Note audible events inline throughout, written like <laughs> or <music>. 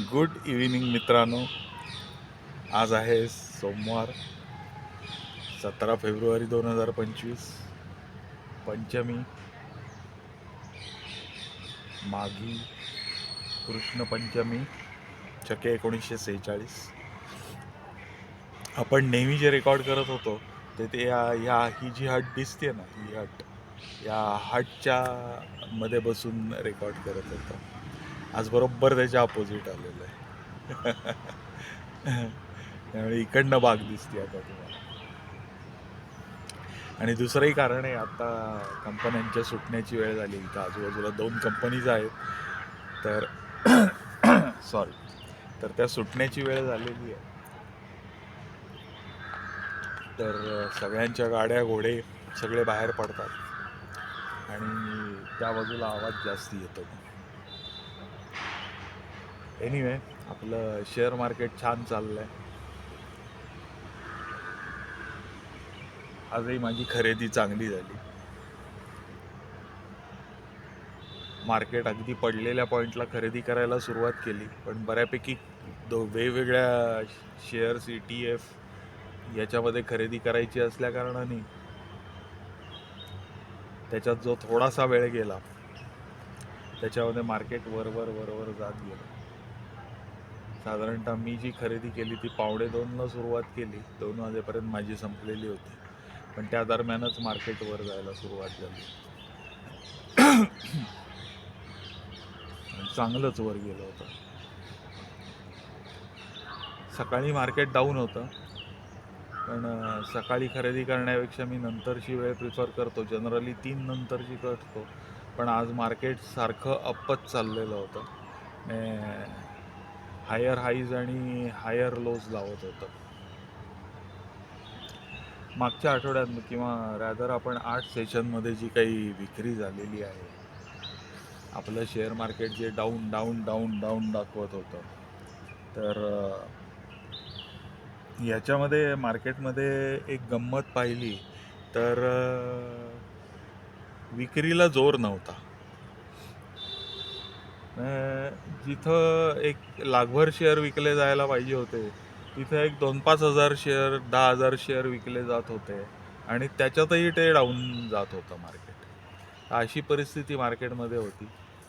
Good evening मित्रांनो. आज आहे सोमवार सतरा फेब्रुवारी दोन हजार पंचवीस. पंचमी. माघी कृष्ण पंचमी चके एकोणीसशे सेहेचाळीस. आपण नेहमी जे रेकॉर्ड करत होतो ते ते या या ही जी हट दिसते ना ही हट या हटच्या मध्ये बसून रेकॉर्ड करत होतो. आज बरोबर त्याच्या अपोजिट आलेलं आहे. <laughs> त्यामुळे इकडनं बाग दिसते आता तुम्हाला. आणि दुसरंही कारण आहे आता कंपन्यांच्या सुटण्याची वेळ झाली. इथं आजूबाजूला दोन कंपनीज आहेत. तर <clears throat> सॉरी तर त्या सुटण्याची वेळ झालेली आहे. तर सगळ्यांच्या गाड्या घोडे सगळे बाहेर पडतात. आणि त्या बाजूला आवाज जास्ती येतो. एनिवे आपलं शेअर मार्केट छान चाललंय. आजही माझी खरेदी चांगली झाली. मार्केट अगदी पडलेल्या पॉईंटला खरेदी करायला सुरुवात केली पण बऱ्यापैकी दो वेगवेगळ्या शेअर्स ई टी एफ याच्यामध्ये खरेदी करायची असल्या कारणाने त्याच्यात जो थोडासा वेळ गेला त्याच्यामध्ये मार्केट वरवर वरवर जात गेलं. साधारणतः मी जी खरेदी केली ती पावणे दोनला सुरुवात केली. दोन वाजेपर्यंत माझी संपलेली होती. पण त्या दरम्यानच मार्केटवर जायला सुरुवात झाली. चांगलंच वर गेलं होतं. सकाळी मार्केट डाऊन होतं. पण सकाळी खरेदी करण्यापेक्षा मी नंतरची वेळ प्रिफर करतो. जनरली तीन नंतरची करतो. पण आज मार्केट सारखं अपच चाललेलं होतं. हायर हाईज आणि हायर लोज लावत होतं. मागच्या आठवड्यात किंवा रॅदर आपण आठ सेशनमध्ये जी काही विक्री झालेली आहे आपलं शेअर मार्केट जे डाऊन डाऊन डाऊन डाऊन दाखवत होतं. तर याच्यामध्ये मार्केटमध्ये एक गंमत पाहिली तर विक्रीला जोर नव्हता. जिथं एक लाखभर शेअर विकले जायला पाहिजे होते तिथं एक दोन पाच हजार शेअर दहा हजार शेअर विकले जात होते आणि त्याच्यातही ते डाऊन जात होतं मार्केट अशी परिस्थिती मार्केटमध्ये होती.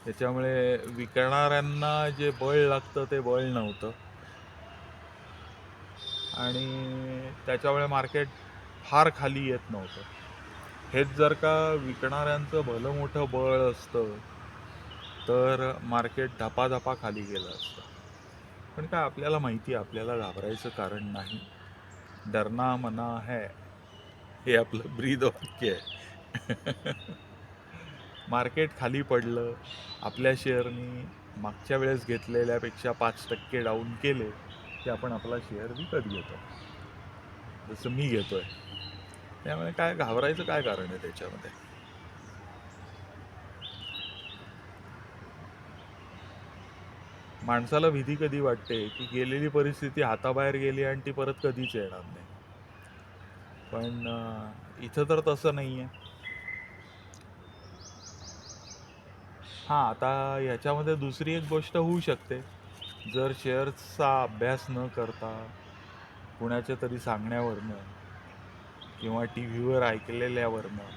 त्याच्यामुळे विकणाऱ्यांना जे बळ लागतं ते बळ नव्हतं. आणि त्याच्यामुळे मार्केट फार खाली येत नव्हतं. हेच जर का विकणाऱ्यांचं भलं मोठं बळ असतं तर मार्केट धपाधपा खाली गेलं असतं. पण काय आपल्याला माहिती आहे आपल्याला घाबरायचं कारण नाही. डरना मना है हे आपलं ब्रीद वाक्य आहे. मार्केट खाली पडलं आपल्या शेअरनी मागच्या वेळेस घेतलेल्यापेक्षा पाच टक्के डाऊन केले की आपण आपला शेअर विकत घेतो. जसं मी घेतो आहे त्यामुळे काय घाबरायचं काय कारण आहे त्याच्यामध्ये? माणसाला भीती कधी वाटते की गेलेली परिस्थिती हाताबाहेर गेली आणि ती परत कधीच येणार नाही. पण इथं तर तसं नाही आहे हां आता याच्यामध्ये दुसरी एक गोष्ट होऊ शकते. जर शेअर्सचा अभ्यास न करता कुणाच्या तरी सांगण्यावरनं किंवा टी व्हीवर ऐकलेल्यावरनं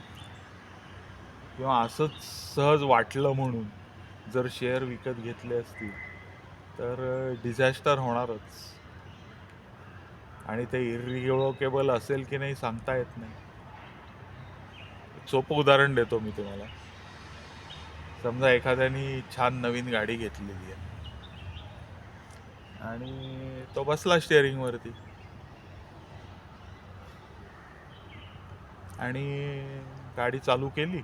किंवा असंच सहज वाटलं म्हणून जर शेअर विकत घेतले असतील तर डिझॅस्टर होणारच. आणि ते इरिओकेबल असेल की नाही सांगता येत नाही. सोपं उदाहरण देतो मी तुम्हाला. समजा एखाद्याने छान नवीन गाडी घेतलेली आहे. आणि तो बसला स्टेअरिंगवरती आणि गाडी चालू केली.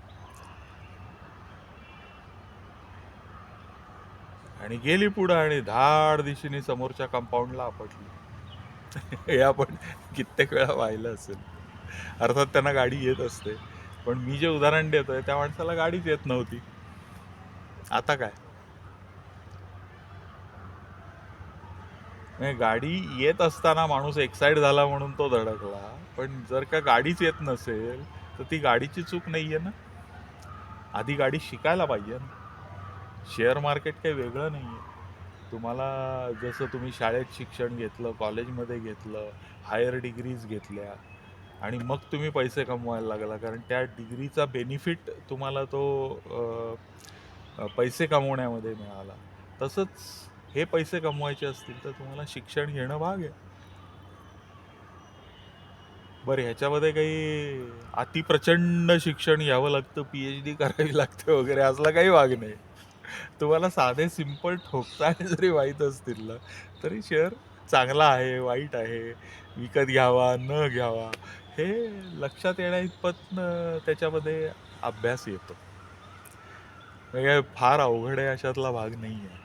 आणि गेली पुढं आणि धाड दिशेने समोरच्या कंपाऊंडला आपटली. हे आपण कित्येक वेळा पाहिलं असेल. अर्थात त्यांना गाडी येत असते. पण मी जे उदाहरण देतोय त्या माणसाला गाडीच येत नव्हती. आता काय? नाही गाडी येत असताना माणूस एक्साइट झाला म्हणून तो धडकला. पण जर का गाडीच येत नसेल तर ती गाडीची चूक नाहीये ना? आधी गाडी शिकायला पाहिजे ना. शेअर मार्केट काही वेगळं नाही आहे तुम्हाला जसं तुम्ही शाळेत शिक्षण घेतलं कॉलेजमध्ये घेतलं हायर डिग्रीज घेतल्या आणि मग तुम्ही पैसे कमवायला लागला. कारण त्या डिग्रीचा बेनिफिट तुम्हाला तो पैसे कमवण्यामध्ये मिळाला. तसंच हे पैसे कमवायचे असतील तर तुम्हाला शिक्षण घेणं भाग आहे. बरं ह्याच्यामध्ये काही अतिप्रचंड शिक्षण घ्यावं लागतं पी एच डी करावी लागते वगैरे असला काही भाग नाही. तुम्हाला साधे सिंपल ठोकताळे जरी वाईट असतील ना तरी शेअर चांगला आहे वाईट आहे. विकत घ्यावा न घ्यावा. हे लक्षात येण्या इतपत त्याच्यामध्ये अभ्यास येतो. म्हणजे फार अवघड आहे अशातला भाग नाही आहे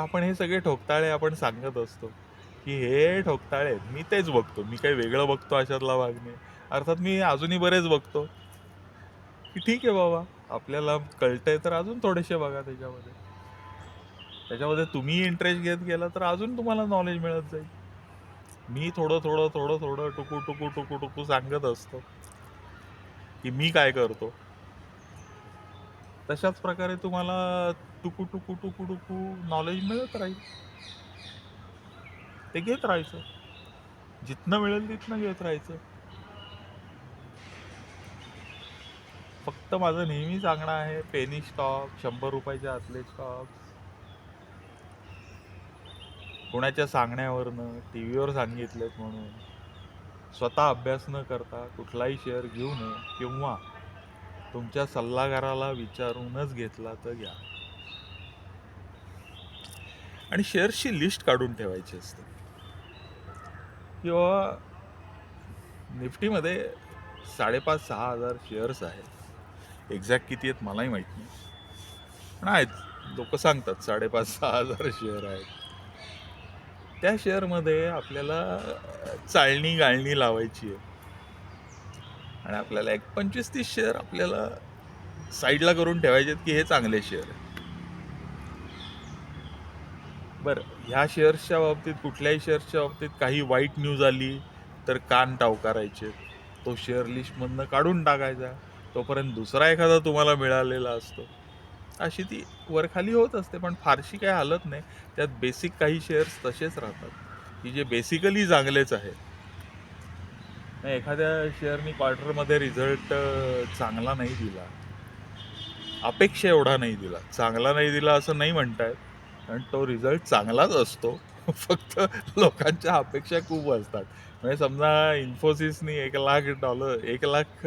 आपण हे सगळे ठोकताळे आपण सांगत असतो की हे ठोकताळे मी तेच बघतो. मी काही वेगळं बघतो अशातला भाग नाही. अर्थात मी अजूनही बरेच बघतो. की ठीक आहे बाबा. आपल्याला कळतंय तर अजून थोडेसे बघा त्याच्यामध्ये. त्याच्यामध्ये तुम्ही इंटरेस्ट घेत गेला तर अजून तुम्हाला नॉलेज मिळत जाईल. मी थोडं थोडं थोडं थोडं टुकू टुकू टुकू टुकू सांगत असतो. की मी काय करतो. तशाच प्रकारे तुम्हाला टुकू टुकू टुकू टुकू नॉलेज मिळत राहील. ते घेत राहायचं. जिथनं मिळेल तिथनं घेत राहायचं. फक्त माझं नेहमी सांगणं आहे पेनी स्टॉक शंभर रुपयाचे आतले स्टॉक कोणाच्या सांगण्यावरनं टी व्हीवर सांगितलेत म्हणून. स्वतः अभ्यास न करता कुठलाही शेअर घेऊ नये किंवा तुमच्या सल्लागाराला विचारूनच घेतला तर घ्या. आणि शेअर्सची लिस्ट काढून ठेवायची असते. किंवा निफ्टीमध्ये साडेपाच सहा हजार शेअर्स आहेत. एक्झॅक्ट किती आहेत मलाही माहीत नाही. पण आहेत. लोक सांगतात साडेपाच सहा हजार शेअर आहेत. त्या शेअरमध्ये आपल्याला चाळणी गाळणी लावायची आहे. आणि आपल्याला एक पंचवीस तीस शेअर आपल्याला साईडला करून ठेवायचे आहेत की हे चांगले शेअर आहे बरं ह्या शेअर्सच्या बाबतीत कुठल्याही शेअर्सच्या बाबतीत काही वाईट न्यूज आली तर कान टावकारायचे तो शेअर लिस्टमधनं काढून टाकायचा. तोपर्यंत दुसरा एखादा तुम्हाला मिळालेला असतो. अशी ती वरखाली होत असते पण फारशी काही हालत नाही. त्यात बेसिक काही शेअर्स तसेच राहतात. की जे बेसिकली चांगलेच आहेत. नाही, एखाद्या शेअरनी क्वार्टरमध्ये रिझल्ट चांगला नाही दिला. अपेक्षा एवढा नाही दिला. चांगला नाही दिला असं नाही म्हणतायत. कारण तो रिझल्ट चांगलाच असतो. <laughs> फक्त लोकांच्या अपेक्षा खूप असतात. म्हणजे समजा इन्फोसिसनी एक लाख डॉलर एक लाख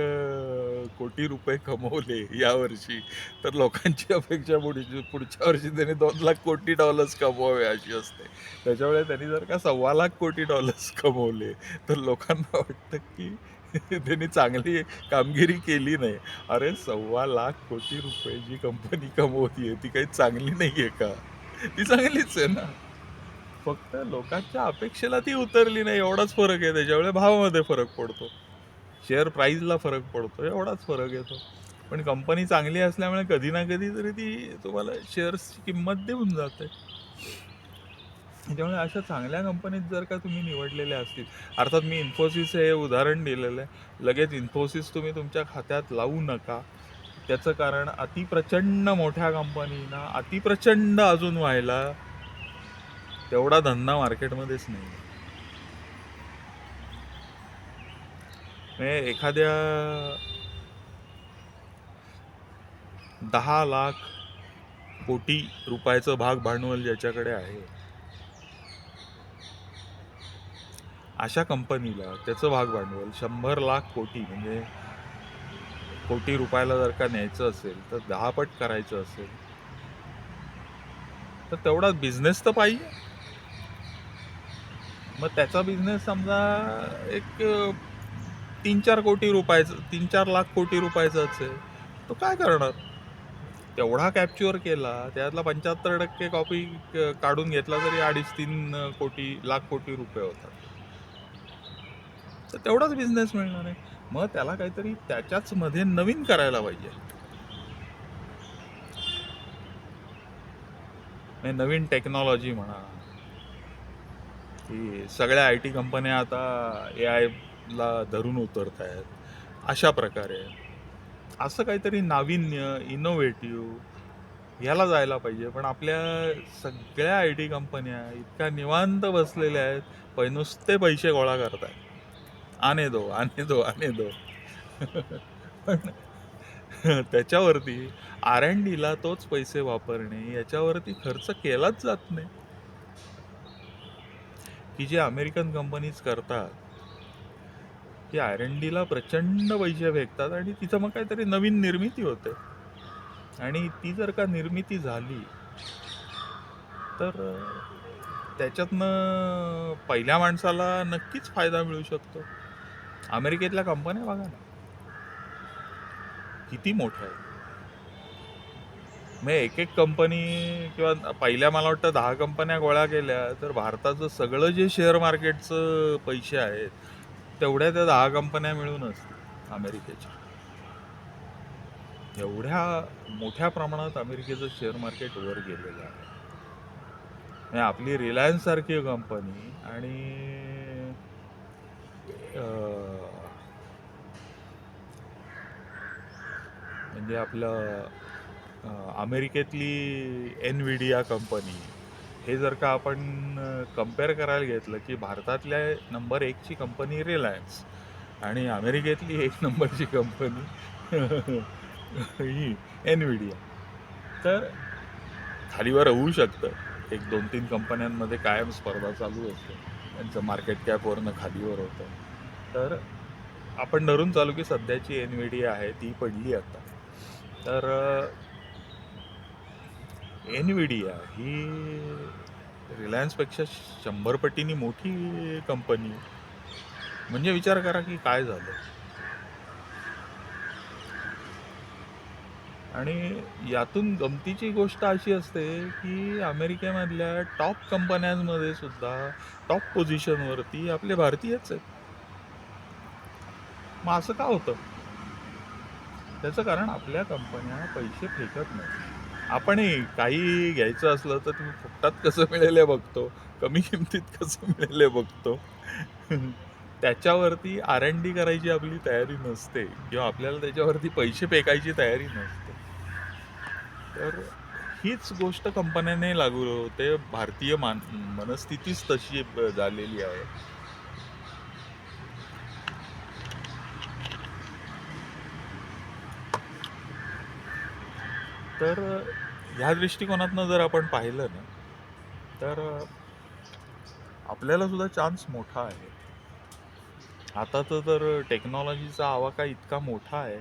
कोटी रुपये कमवले यावर्षी तर लोकांची अपेक्षा पुढची पुढच्या वर्षी त्यांनी दोन लाख कोटी डॉलर्स कमवावे अशी असते. त्याच्यामुळे त्यांनी जर का सव्वा लाख कोटी डॉलर्स कमवले तर लोकांना वाटतं की त्यांनी चांगली कामगिरी केली नाही. अरे सव्वा लाख कोटी रुपये जी कंपनी कमवतीये ती काही चांगली नाही आहे का? ती चांगलीच आहे ना. फक्त लोकांच्या अपेक्षेला ती उतरली नाही एवढाच फरक आहे त्याच्यामुळे भावामध्ये फरक पडतो. शेअर प्राईजला फरक पडतो एवढाच फरक येतो. पण कंपनी चांगली असल्यामुळे कधी ना कधी तरी ती तुम्हाला शेअर्सची किंमत देऊन जाते. त्यामुळे अशा चांगल्या कंपनीत जर का तुम्ही निवडलेल्या असतील अर्थात मी इन्फोसिस हे उदाहरण दिलेलं आहे. लगेच इन्फोसिस तुम्ही तुमच्या खात्यात लावू नका. त्याचं कारण अतिप्रचंड मोठ्या कंपनीना अतिप्रचंड अजून व्हायला तेवढा धंदा मार्केटमध्येच नाही. म्हणजे एखाद्या दहा लाख कोटी रुपयाचं भाग भांडवल ज्याच्याकडे आहे अशा कंपनीला त्याचं भाग भांडवल शंभर लाख कोटी म्हणजे कोटी रुपयाला जर का न्यायचं असेल तर दहा पट करायचं असेल तर तेवढा बिझनेस तर पाहिजे. मग त्याचा बिझनेस समजा एक तीन चार कोटी रुपयाचं तीन चार लाख कोटी रुपयाचाच आहे. तो काय करणार? तेवढा कॅप्च्युअर केला त्यातला पंच्याहत्तर टक्के कॉपी काढून घेतला तरी अडीच तीन कोटी लाख कोटी रुपये होतात. तर तेवढाच बिझनेस मिळणार आहे. मग त्याला काहीतरी त्याच्याच मध्ये नवीन करायला पाहिजे. म्हणजे नवीन टेक्नॉलॉजी म्हणा की सगळ्या आय टी कंपन्या आता ए आयला धरून उतरत आहेत अशा प्रकारे. असं काहीतरी नाविन्य इनोव्हेटिव्ह याला जायला पाहिजे. पण आपल्या सगळ्या आय टी कंपन्या इतक्या निवांत बसलेल्या आहेत. पै नुसते पैसे गोळा करतायत. आणे दो आणे दो आणे दो. <laughs> पण त्याच्यावरती आर एन डीला तोच पैसे वापरणे याच्यावरती खर्च केलाच जात नाही. की जे अमेरिकन कंपनीज करतात की आर एन डीला प्रचंड पैसे फेकतात आणि तिचं मग काहीतरी नवीन निर्मिती होते. आणि ती जर का निर्मिती झाली तर त्याच्यातनं पहिल्या माणसाला नक्कीच फायदा मिळू शकतो. अमेरिकेतल्या कंपन्या बघा ना किती मोठ्या आहेत. मग एक एक कंपनी किंवा पहिल्या मला वाटतं दहा कंपन्या गोळा केल्या तर भारताचं सगळं जे शेअर मार्केटचं पैसे आहेत तेवढ्या त्या दहा कंपन्या मिळून असतील अमेरिकेच्या. एवढ्या मोठ्या प्रमाणात अमेरिकेचं शेअर मार्केट वर गेलेलं आहे. म्हणजे आपली रिलायन्स सारखी कंपनी आणि म्हणजे आपलं अमेरिकेतली एनविडिया कंपनी हे जर का आपण कंपेअर करायला घेतलं की भारतातल्या नंबर एकची कंपनी रिलायन्स आणि अमेरिकेतली एक नंबरची कंपनी <laughs> ही एनविडिया तर खालीवर होऊ शकतं. एक दोन तीन कंपन्यांमध्ये कायम स्पर्धा चालू असते त्यांचं मार्केट कॅपवरनं खालीवर होतं. तर आपण धरून चालू की सध्याची एनविडिया आहे ती पडली आता. तर एनविडिया ही रिलायन्सपेक्षा शंभर पटींनी मोठी कंपनी. आहे. म्हणजे विचार करा की काय झालं. आणि यातून गमतीची गोष्ट अशी असते की अमेरिकेमधल्या टॉप कंपन्यांमध्ये सुद्धा टॉप पोझिशनवरती आपले भारतीयच आहेत. मग असं का होतं? त्याचं कारण आपल्या कंपन्या पैसे फेकत नाही. आपणही काही घ्यायचं असलं तर तुम्ही फुकटात कसं मिळेल बघतो? कमी किमतीत कसं मिळेल बघतो? त्याच्यावरती आर एन डी करायची आपली तयारी नसते. किंवा आपल्याला त्याच्यावरती पैसे फेकायची तयारी नसते. तर हीच गोष्ट कंपन्याने लागू होते. भारतीय मान मनस्थितीच तशी झालेली आहे. तर ह्या दृष्टिकोनातनं जर आपण पाहिलं ना तर आपल्याला सुद्धा चान्स मोठा आहे. आताचं तर टेक्नॉलॉजीचा आवाका इतका मोठा आहे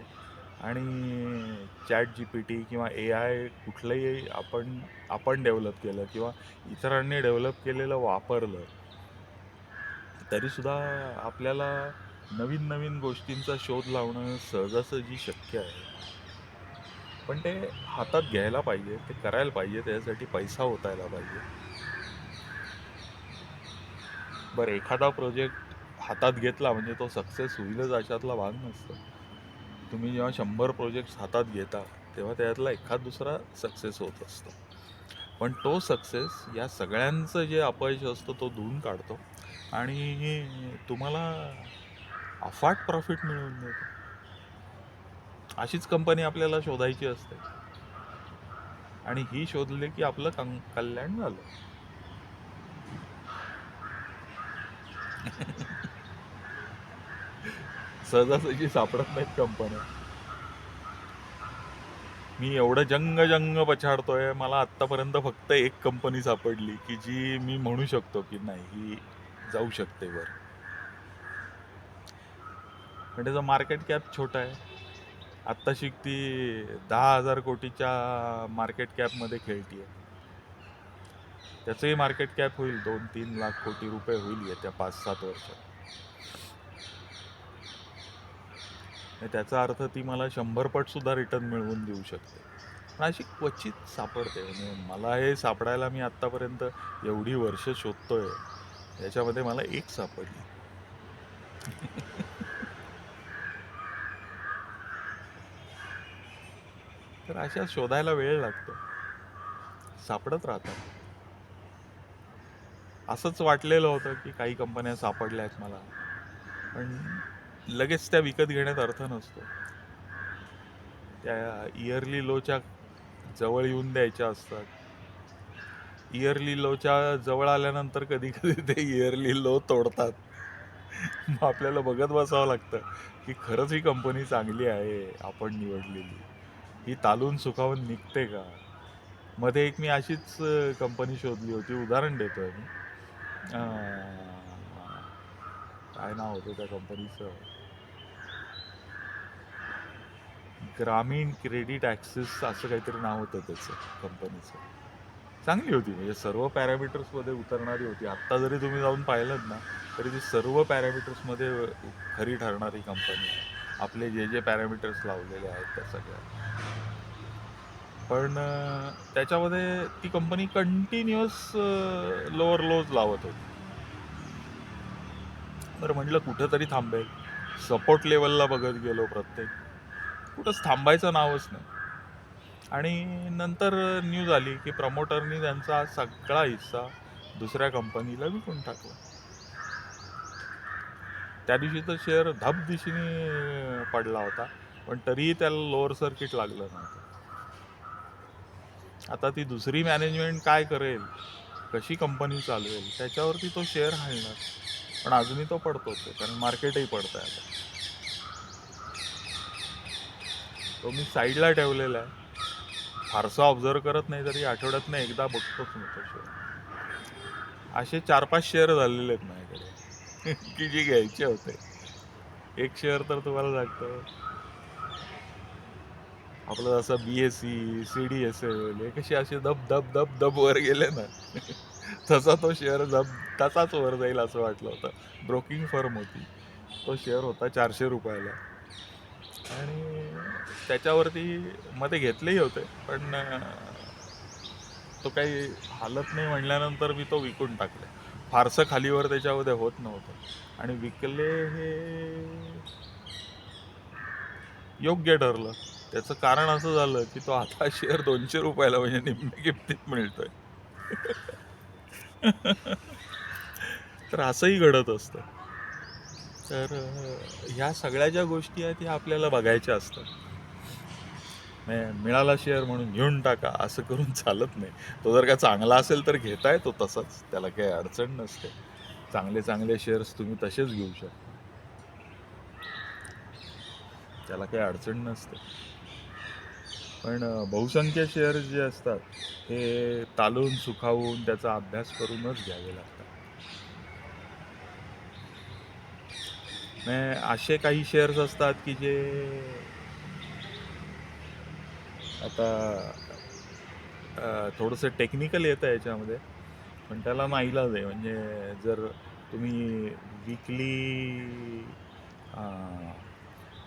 आणि चॅट जी पी टी किंवा ए आय कुठलंही आपण आपण डेव्हलप केलं किंवा इतरांनी डेव्हलप केलेलं वापरलं तरीसुद्धा आपल्याला नवीन नवीन गोष्टींचा शोध लावणं सहजासहजी शक्य आहे. पण ते हातात घ्यायला पाहिजे ते करायला पाहिजे त्याच्यासाठी पैसा होतायला पाहिजे. बरं एखादा प्रोजेक्ट हातात घेतला म्हणजे तो सक्सेस होईलच अशातला भाग नसतो. तुम्ही जेव्हा शंभर प्रोजेक्ट्स हातात घेता तेव्हा त्यातला एखाद दुसरा सक्सेस होत असतो. पण तो सक्सेस या सगळ्यांचं जे अपयश असतं तो धुवून काढतो. आणि तुम्हाला अफाट प्रॉफिट मिळवून देतो अशीच कंपनी आपल्याला शोधायची असते. आणि ही शोधली की आपलं कं- कल्याण झालं. <laughs> सहजासहजी सापडत नाहीत कंपन्या. मी एवढं जंग जंग पछाडतोय मला आत्तापर्यंत फक्त एक कंपनी सापडली की जी मी म्हणू शकतो की नाही ही जाऊ शकते वर. पण त्याचा मार्केट कॅप छोटा आहे आत्ताशी ती दहा हजार कोटीच्या मार्केट कॅपमध्ये खेळतीये. त्याचंही मार्केट कॅप होईल दोन तीन लाख कोटी रुपये होईल येत्या पाच सात वर्षात. आणि त्याचा अर्थ ती मला शंभर सुद्धा रिटर्न मिळवून देऊ शकते. पण अशी क्वचित सापडते. म्हणजे मला हे सापडायला मी आत्तापर्यंत एवढी वर्ष शोधतोय याच्यामध्ये मला एक सापडली. तर अशा शोधायला वेळ लागतो. सापडत राहतात. असंच वाटलेलं होतं की काही कंपन्या सापडल्या आहेत मला. पण लगेच त्या विकत घेण्यात अर्थ नसतो. त्या इयरली लोच्या जवळ येऊन द्यायच्या असतात. इयरली लोच्या जवळ आल्यानंतर कधी कधी ते इयरली लो तोडतात. मग आपल्याला बघत बसावं लागतं की खरंच ही कंपनी चांगली आहे आपण निवडलेली. ही तालून सुखावून निघते का? मध्ये एक मी अशीच कंपनी शोधली होती. उदाहरण देतोय मी. काय नाव होतं त्या कंपनीचं ग्रामीण क्रेडिट ॲक्सेस असं काहीतरी नाव होतं त्याचं कंपनीचं चांगली होती. म्हणजे सर्व पॅरामीटर्समध्ये उतरणारी होती. आत्ता जरी तुम्ही जाऊन पाहिलं ना तरी ती सर्व पॅरामीटर्समध्ये खरी ठरणारी कंपनी आहे. आपले जे जे पॅरामीटर्स लावलेले आहेत त्या सगळ्या. पण त्याच्यामध्ये ती कंपनी कंटिन्युअस लोअर लोज लावत होती. बरं म्हटलं कुठंतरी थांबेल. सपोर्ट लेवलला बघत गेलो प्रत्येक. कुठंच थांबायचं नावच नाही. आणि नंतर न्यूज आली की प्रमोटरनी त्यांचा सगळा हिस्सा दुसऱ्या कंपनीला विकून टाकला. त्या दिवशी तर शेअर धब दिशेने पडला होता. पण तरीही त्याला लोअर सर्किट लागलं नव्हतं. आता ती दुसरी मॅनेजमेंट काय करेल? कशी कंपनी चालवेल? त्याच्यावरती तो शेअर हालणार. पण अजूनही तो पडतोच आहे कारण मार्केटही पडतं आहे आता. तो मी साईडला ठेवलेला आहे. फारसा ऑब्झर्व करत नाही तरी आठवड्यातनं एकदा बघतोच मी तो शेअर असे चार पाच शेअर झालेले आहेत नाही की जी घ्यायचे होते. एक शेअर तर तुम्हाला लागतं. आपलं जसं B S C C D S L हे कसे असे दब दब दब दब वर गेले ना. तसा तो शेअर दब तसाच वर जाईल असं वाटलं होतं. ब्रोकिंग फर्म होती. तो शेअर होता चारशे रुपयाला. आणि त्याच्यावरती मध्ये घेतलेही होते पण तो काही हालत नाही म्हणल्यानंतर मी तो विकून टाकले. फारसं खालीवर त्याच्यामध्ये होत नव्हतं. आणि विकले हे योग्य ठरलं. त्याचं कारण असं झालं की तो आता शेअर दोनशे रुपयाला म्हणजे निम्म्या किमतीत मिळतोय. <laughs> तर असंही घडत असतं. तर ह्या सगळ्या ज्या गोष्टी आहेत ह्या आपल्याला बघायच्या असतात. मिळाला शेअर म्हणून घेऊन टाका असं करून चालत नाही. तो जर का चांगला असेल तर घेताय तो तसाच त्याला काही अडचण नसते. चांगले चांगले शेअर्स तुम्ही तसेच घेऊ शकता. त्याला काही अडचण नसते. पण बहुसंख्य शेअर्स जे असतात हे तालून सुखावून त्याचा अभ्यास करूनच घ्यावे लागतात. असे काही शेअर्स असतात की जे आता थोडंसं टेक्निकल येतं याच्यामध्ये पण त्याला नाईलाज आहे. म्हणजे जर तुम्ही विकली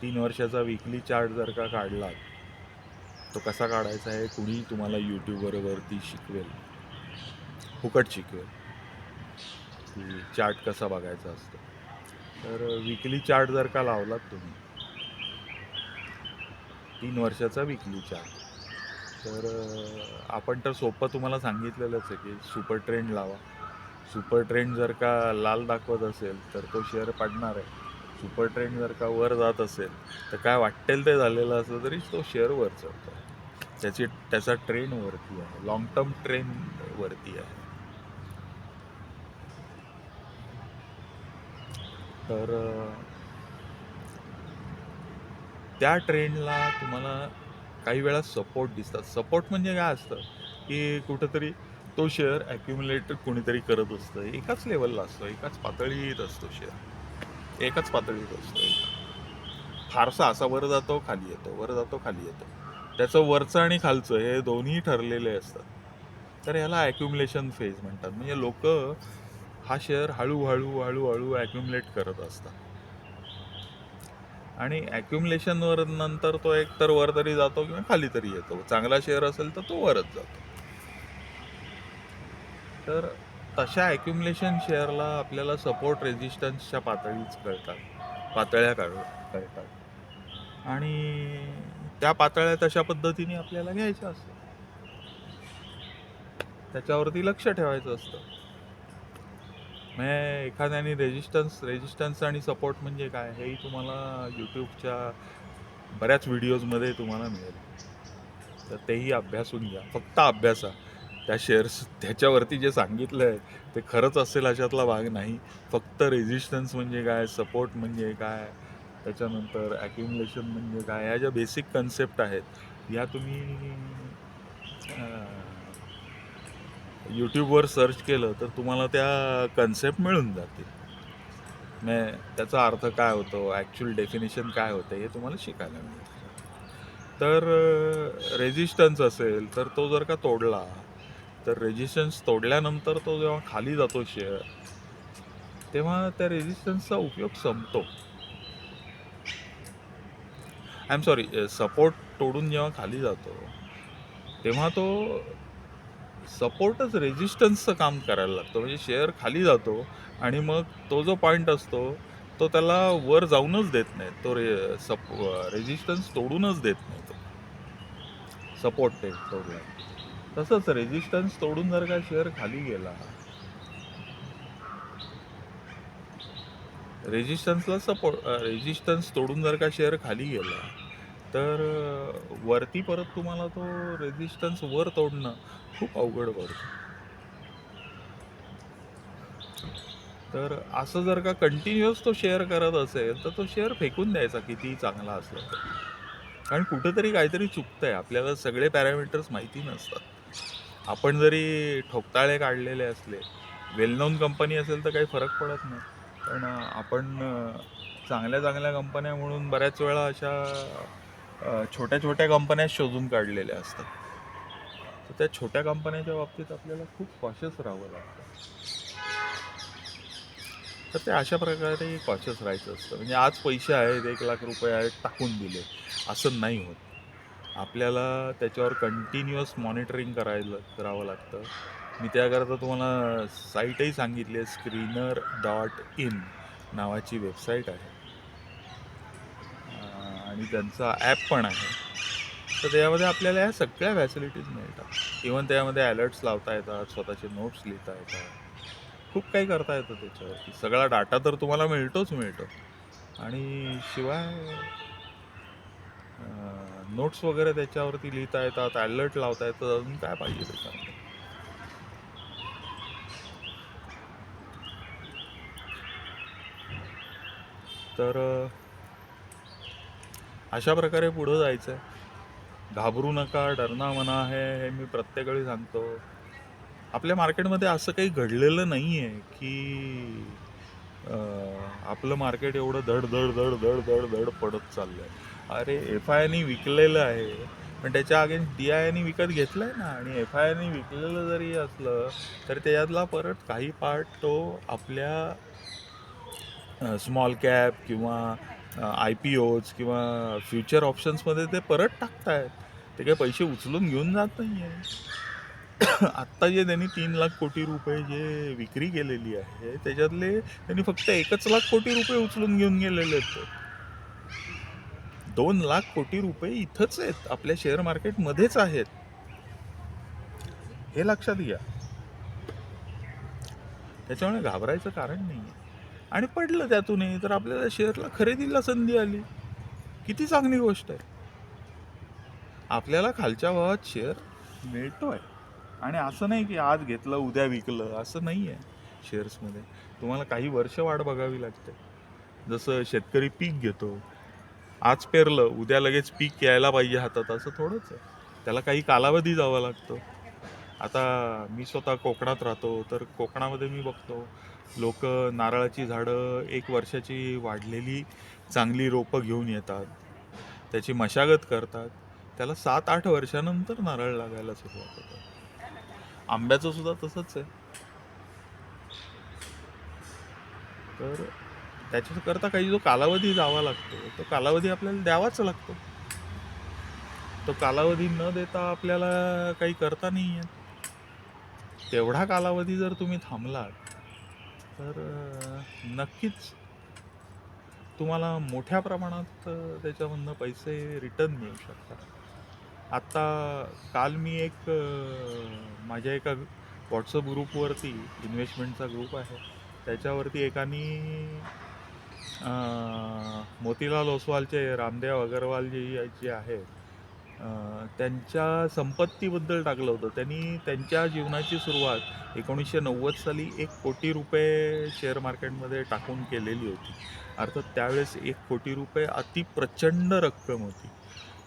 तीन वर्षाचा विकली चार्ट जर का काढलात तो कसा काढायचा आहे कुणी तुम्हाला यूट्यूबवरती शिकवेल? फुकट शिकवेल. की चार्ट कसा बघायचा असतो. तर विकली चार्ट जर का लावलात तुम्ही तीन वर्षाचा विकली चार्ट तर आपण तर सोपं तुम्हाला सांगितलेलंच आहे की सुपर ट्रेंड लावा. सुपर ट्रेंड जर का लाल दाखवत असेल तर तो शेअर पडणार आहे. सुपर ट्रेंड जर का वर जात असेल तर काय वाटेल ते झालेलं असलं तरी तो शेअर वर चढतो त्याची त्याचा ट्रेंड वरती आहे. लॉंग टर्म ट्रेंड वरती आहे. तर त्या ट्रेंडला तुम्हाला काही वेळा सपोर्ट दिसतात. सपोर्ट म्हणजे काय असतं? की कुठंतरी तो शेअर ॲक्युम्युलेट कोणीतरी करत असतं. एकाच लेवलला असतो. एकाच पातळीत असतो शेअर एकाच पातळीत असतो. फारसा असा वर जातो खाली येतो. वर जातो खाली येतो. त्याचं वरचं आणि खालचं हे दोन्ही ठरलेले असतात. तर याला ॲक्युम्युलेशन फेज म्हणतात. म्हणजे लोक हा शेअर हळूहळू हळूहळू ॲक्युम्युलेट करत असतात. आणि ॲक्युमुलेशनवर नंतर तो एक तर वर तरी जातो किंवा खाली तरी येतो. चांगला शेअर असेल तर तो वरच जातो. तर तशा ॲक्युमुलेशन शेअरला आपल्याला सपोर्ट रेजिस्टन्सच्या पातळीच कळतात. पातळ्या काढ कळतात. आणि त्या पातळ्या तशा पद्धतीने आपल्याला घ्यायच्या असतात. त्याच्यावरती लक्ष ठेवायचं असतं. म्हणजे एखाद्याने रेजिस्टन्स रेजिस्टन्स आणि सपोर्ट म्हणजे काय? हेही तुम्हाला यूट्यूबच्या बऱ्याच व्हिडिओजमध्ये तुम्हाला मिळेल. तर तेही अभ्यासून घ्या. फक्त अभ्यासा. त्या शेअर्स त्याच्यावरती जे सांगितलं आहे ते खरंच असेल अशातला भाग नाही. फक्त रेझिस्टन्स म्हणजे काय? सपोर्ट म्हणजे काय? त्याच्यानंतर ॲक्युम्युलेशन म्हणजे काय? ह्या ज्या बेसिक कन्सेप्ट आहेत या तुम्ही यूट्यूबवर सर्च केलं तर तुम्हाला त्या कन्सेप्ट मिळून जातील. नाही त्याचा अर्थ काय होतो? ॲक्च्युअल डेफिनेशन काय होतं? हे तुम्हाला शिकायला मिळतं तर रेजिस्टन्स असेल तर तो जर का तोडला तर रेजिस्टन्स तोडल्यानंतर तो जेव्हा खाली जातो शेअर तेव्हा त्या रेजिस्टन्सचा उपयोग संपतो. आय एम सॉरी सपोर्ट तोडून जेव्हा खाली जातो तेव्हा तो सपोर्टच रेजिस्टन्सचं काम करायला लागतो. म्हणजे शेअर खाली जातो आणि मग तो जो पॉईंट असतो तो त्याला वर जाऊनच देत नाही. तो रे सप रेजिस्टन्स तोडूनच देत नाही तो. सपोर्ट ते तोडला. तसंच रेजिस्टन्स तोडून जर का शेअर खाली गेला रेजिस्टन्सला सपोर्ट रेजिस्टन्स तोडून जर का शेअर खाली गेला तर वरती परत तुम्हाला तो रेजिस्टन्स वर तोडणं खूप अवघड पडतं. तर असं जर का कंटिन्युअस तो शेअर करत असेल तर तो शेअर फेकून द्यायचा कितीही चांगला असला तर. कारण कुठंतरी काहीतरी चुकतंय. आपल्याला सगळे पॅरामीटर्स माहिती नसतात. आपण जरी ठोकताळे काढलेले असले वेल नोन कंपनी असेल तर काही फरक पडत नाही. पण आपण चांगल्या चांगल्या कंपन्या म्हणून बऱ्याच वेळा अशा छोट्या छोट्या कंपन्या शोधून काढलेल्या असतात. तर त्या छोट्या कंपन्याच्या बाबतीत आपल्याला खूप कॉशस राहावं लागतं. तर ते अशा प्रकारे कॉशस राहायचं असतं. म्हणजे आज पैसे आहेत एक लाख रुपये आहेत टाकून दिले. असं नाही होत. आपल्याला त्याच्यावर कंटिन्युअस मॉनिटरिंग करायला करावं लागतं. मी त्याकरता तुम्हाला साईटही सांगितली आहे स्क्रीनर डॉट इन नावाची वेबसाईट आहे. आणि त्यांचा ॲप पण आहे. तर त्यामध्ये आपल्याला या सगळ्या फॅसिलिटीज मिळतात. इवन त्यामध्ये अलर्ट्स लावता येतात स्वतःचे नोट्स लिहिता येतात. खूप काही करता येतं त्याच्यावरती. सगळा डाटा तर तुम्हाला मिळतोच मिळतो. आणि शिवाय नोट्स वगैरे त्याच्यावरती लिहिता येतात अलर्ट लावता येतात अजून काय पाहिजे त्याच्यामध्ये? तर अशा प्रकारे पुढं जायचं आहे घाबरू नका डरना मना आहे हे मी प्रत्येक वेळी सांगतो. आपल्या मार्केटमध्ये असं काही घडलेलं नाही आहे की आपलं मार्केट एवढं धड धड धड धड धड धड पडत चाललं आहे अरे एफ आय आयनी विकलेलं आहे पण त्याच्या अगेन्स्ट डी आय आयनी विकत घेतलं आहे ना आणि एफ आय आयनी विकलेलं जरी असलं तर त्याच्यातला परत काही पार्ट तो आपल्या स्मॉल कॅप किंवा आय पी ओज किंवा फ्युचर ऑप्शन्समध्ये ते परत टाकतायत. ते काही पैसे उचलून घेऊन जात नाही आहे <coughs> आत्ता जे त्यांनी तीन लाख कोटी रुपये जे विक्री केलेली आहे त्याच्यातले त्यांनी फक्त एकच लाख कोटी रुपये उचलून घेऊन गेलेले आहेत. दोन लाख कोटी रुपये इथंच आहेत आपल्या शेअर मार्केटमध्येच आहेत. हे लक्षात घ्या. त्याच्यामुळे घाबरायचं कारण नाही आहे आणि पडलं त्यातूनही. तर आपल्याला शेअरला खरेदीला संधी आली. किती चांगली गोष्ट आहे. आपल्याला खालच्या भावात शेअर मिळतोय. आणि असं नाही की आज घेतलं उद्या विकलं. असं नाही आहे शेअर्समध्ये. तुम्हाला काही वर्ष वाट बघावी लागते. जसं शेतकरी पीक घेतो. आज पेरलं उद्या लगेच पीक यायला पाहिजे हातात. असं थोडंच आहे. त्याला काही कालावधी जावा लागतो. आता मी स्वतः कोकणात राहतो. तर कोकणामध्ये मी बघतो. लोक नारळाची झाडं एक वर्षाची वाढलेली चांगली रोपं घेऊन येतात. त्याची मशागत करतात. त्याला सात आठ वर्षानंतर नारळ लागायला सुरुवात होतं. आंब्याचं सुद्धा तसंच आहे. तर त्याच्याकरता काही जो कालावधी जावा लागतो तो कालावधी आपल्याला द्यावाच लागतो. तो कालावधी न देता आपल्याला काही करता नाही येत. तेवढा कालावधी जर तुम्ही थांबलात तर नक्कीच तुम्हाला मोठ्या प्रमाणात त्याच्यामधनं पैसे रिटर्न मिळू शकतात. आत्ता काल मी एक माझ्या एका व्हॉट्सअप ग्रुपवरती इन्व्हेस्टमेंटचा ग्रुप आहे. त्याच्यावरती एकानी मोतीलाल ओसवालचे रामदेव अगरवाल जे जे आहेत त्यांच्या संपत्तीबद्दल टाकलं होतं. त्यांनी त्यांच्या जीवनाची सुरुवात एकोणीसशे नव्वद साली एक कोटी रुपये शेअर मार्केटमध्ये टाकून केलेली होती. अर्थात त्यावेळेस एक कोटी रुपये अति प्रचंड रक्कम होती.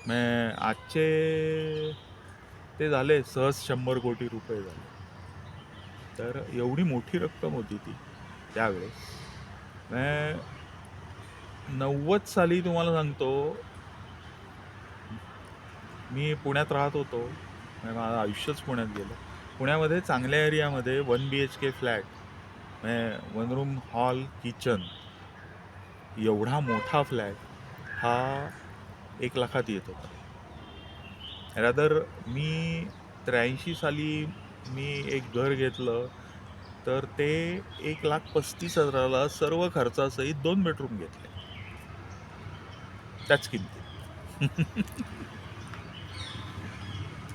मग आजचे ते झाले सहज शंभर कोटी रुपये झाले. तर एवढी मोठी रक्कम होती ती त्यावेळेस. मग नव्वद साली तुम्हाला सांगतो मी पुण्यात राहत होतो. म्हणजे माझं आयुष्यच पुण्यात गेलं. पुण्यामध्ये चांगल्या एरियामध्ये one B H K flat म्हणजे वन रूम हॉल किचन एवढा मोठा फ्लॅट हा एक लाखात येत होता. रादर मी त्र्याऐंशी साली मी एक घर घेतलं तर ते एक लाख पस्तीस हजाराला सर्व खर्चासहित दोन बेडरूम घेतले. त्याच किमती <laughs>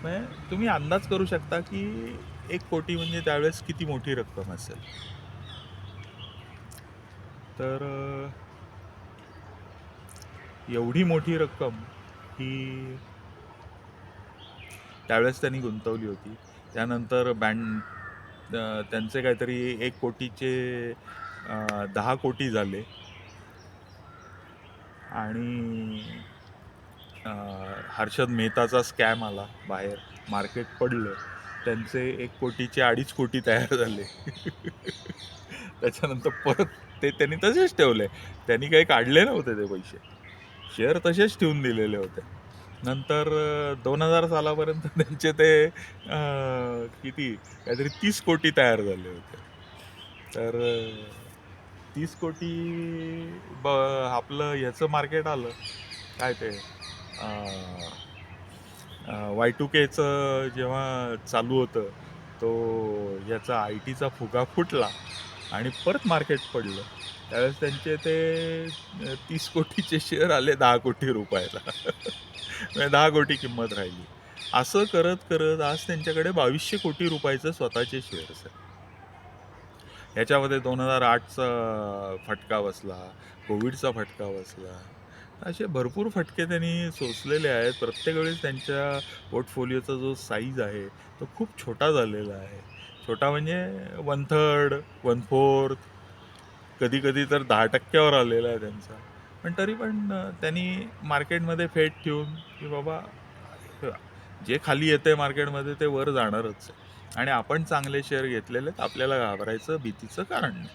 म्हणजे तुम्ही अंदाज करू शकता की एक कोटी म्हणजे त्यावेळेस किती मोठी रक्कम असेल. तर एवढी मोठी रक्कम ही त्यावेळेस त्यांनी गुंतवली होती. त्यानंतर बँड त्यांचे काहीतरी एक कोटीचे दहा कोटी झाले. आणि हर्षद मेहताचा स्कॅम आला बाहेर. मार्केट पडलं. त्यांचे एक कोटीचे अडीच कोटी तयार झाले. <laughs> त्याच्यानंतर परत ते त्यांनी तसेच ठेवले. त्यांनी काही काढले नव्हते ते पैसे. शेअर तसेच ठेवून दिलेले होते. नंतर दोन हजार सालापर्यंत <laughs> त्यांचे ते किती? काहीतरी तीस कोटी तयार झाले होते. तर तीस कोटी ब आपलं ह्याचं मार्केट आलं. काय ते? वाय टू केचं जेव्हा चालू होतं तो याचा आय टीचा फुगा फुटला आणि परत मार्केट पडलं. त्यावेळेस त्यांचे ते तीस कोटीचे शेअर आले दहा कोटी रुपयाला. <laughs> म्हणजे दहा कोटी किंमत राहिली. असं करत करत आज त्यांच्याकडे बावीसशे कोटी रुपयाचं स्वतःचे शेअर्स आहे ह्याच्यामध्ये दोन हजार आठचा फटका बसला कोविडचा फटका बसला असे भरपूर फटके त्यांनी सोसलेले आहेत. प्रत्येक वेळेस त्यांच्या पोर्टफोलिओचा जो साईज आहे तो खूप छोटा झालेला आहे. छोटा म्हणजे वन थर्ड वन फोर्थ कधी कधी तर दहा टक्क्यावर आलेला आहे त्यांचा. पण तरी पण त्यांनी मार्केटमध्ये फेट ठेवून की बाबा जे खाली येते मार्केटमध्ये ते वर जाणारच आहे. आणि आपण चांगले शेअर घेतलेले आहेत आपल्याला घाबरायचं भीतीचं कारण नाही.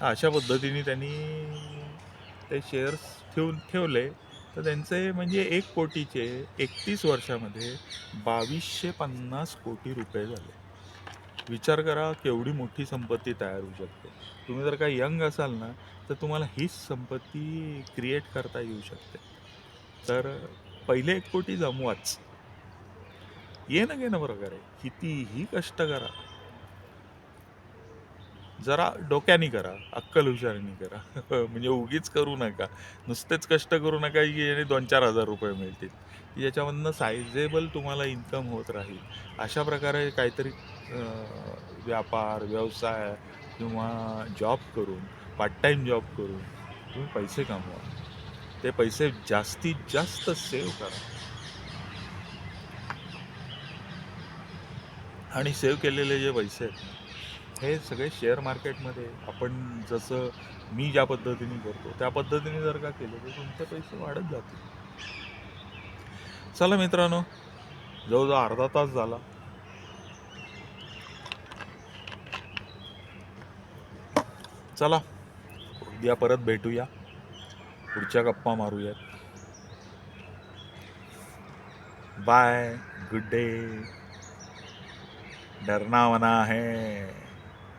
तर अशा पद्धतीने त्यांनी ते शेअर्स ठेवून ठेवले तर त्यांचे म्हणजे एक कोटीचे एकतीस वर्षामध्ये बावीसशे पन्नास कोटी रुपये झाले. विचार करा केवढी मोठी संपत्ती तयार होऊ शकते. तुम्ही जर का यंग असाल ना तर तुम्हाला हीच संपत्ती क्रिएट करता येऊ शकते. तर पहिले एक कोटी जमवाच. ये ना घेणं प्रकारे कितीही कष्ट करा. जरा डोक्याने करा अक्कल हुशारीने करा. <laughs> म्हणजे उगीच करू नका. नुसतेच कष्ट करू नका की याने दोन चार हजार रुपये मिळतील. की सायझेबल तुम्हाला इन्कम होत राहील. अशा प्रकारे काहीतरी व्यापार व्यवसाय किंवा जॉब करून पार्ट टाईम जॉब करून तुम्ही पैसे कमवा. ते पैसे जास्तीत जास्त सेव्ह करा. आणि सेव्ह केलेले जे पैसे आहेत हे सगळे शेअर मार्केटमध्ये आपण जसं मी ज्या पद्धतीने करतो त्या पद्धतीने जर का केलं तर तुमचे पैसे वाढत जातील. चला मित्रांनो जवळजवळ अर्धा तास झाला. चला उद्या परत भेटूया. पुढच्या गप्पा मारूयात. बाय गुड डे डरना वना है.